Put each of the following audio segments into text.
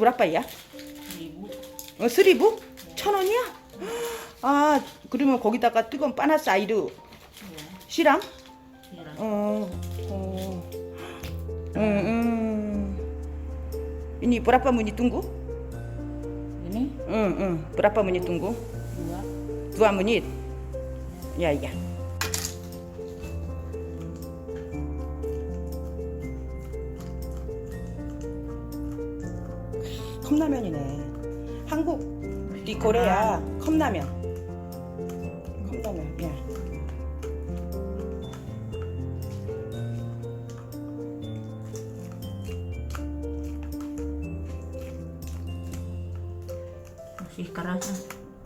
berapa ya? Seribu. 어, 쓰리부? 천 원이야? 아, 그러면 거기다가 뜨거운 바나스 아이르. 시랑? 어, 어, 음, 음. berapa menit tunggu? Ini 응, 응. menit tunggu? dua. dua menit. Ya, ya. 컵라면이네. 한국 이 고래야 컵라면. 컵라면. 예.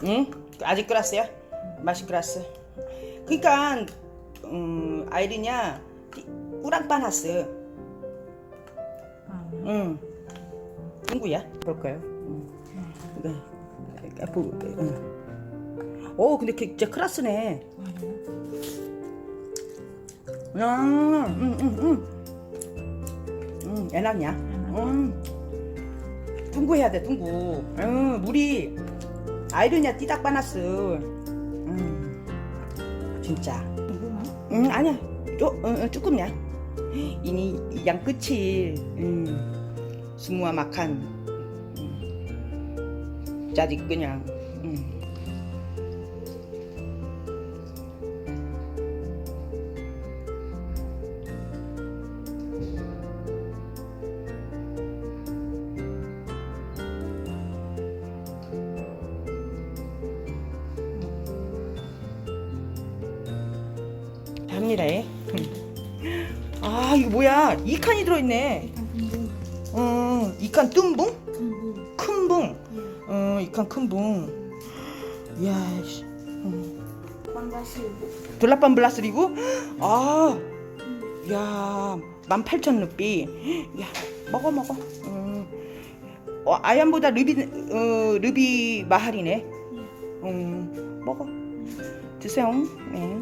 응? 아직 끓었어요? 맛이 끓었어. 그러니까 음, 아이리냐 꾸랑빠나스. Ah, 응. 누구야? 볼까요? 응. 이거 아, 보, 응. 오, 근데 걔 진짜 클라스네. 음, 음, 음, 음. 음, 애랑이야. 음. 둥구 해야 돼, 둥구. 음, 물이 아이르냐 띠딱 빠났어. 음, 진짜. 응, 아니야. 쪼, 어, 어, 조금이야. 이니 양 끝이 음, 스무와 막한 음, 짜직 그냥 음. 합니다. 아 이거 뭐야? 이 칸이 들어있네. Ikan kembung. 어, 이칸 뜸붕? Kembung. 큰 붕. Iya. 어, 이칸 큰 붕. 이야, 씨. Ribu. 돌라판 블라스리고? 아, 야, 18,000 루피. 야, 먹어, 먹어. 음. 어, 아얀보다 르비, 어, 르비 마할이네. 음, 먹어. 드세요. 네.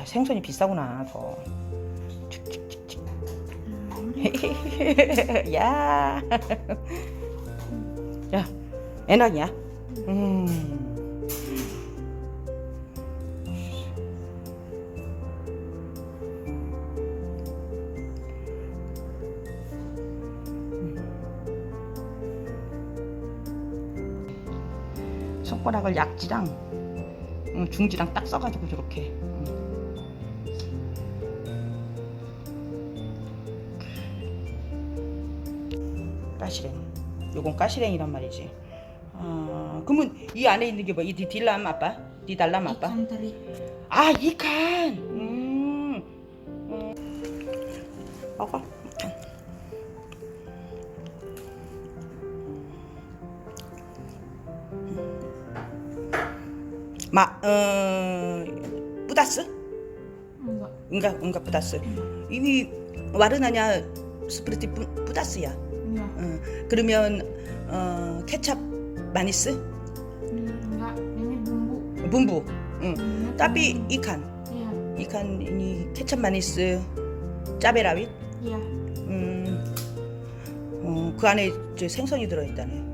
아, 생선이 비싸구나, 더. 축축축축. 야. 야, 애낙이야. 음. 손가락을 약지랑 응, 중지랑 딱 써가지고 저렇게. 까시랭. 요건 까시랭이란 말이지. 아, 그러면 이 안에 있는 게 뭐? 이 디- 딜람 아빠? 디달람 아빠? Teri. 아, 이 칸. 음. 음. 먹어. 마, 어, 뿌다스? 응가, 응가 뿌다스. 이미 와르나냐 스프리티 뿌, 뿌다스야. 어, 그러면 어, 케찹 많이 쓰? Hmm, Enggak. Ini bumbu. 분부. 응. Ini tapi bumbu. ikan. Iya. ikan ini 케찹 많이 쓰. 짜베라윗. Iya. 음. 어, 그 안에 저 생선이 들어 있다네. 음.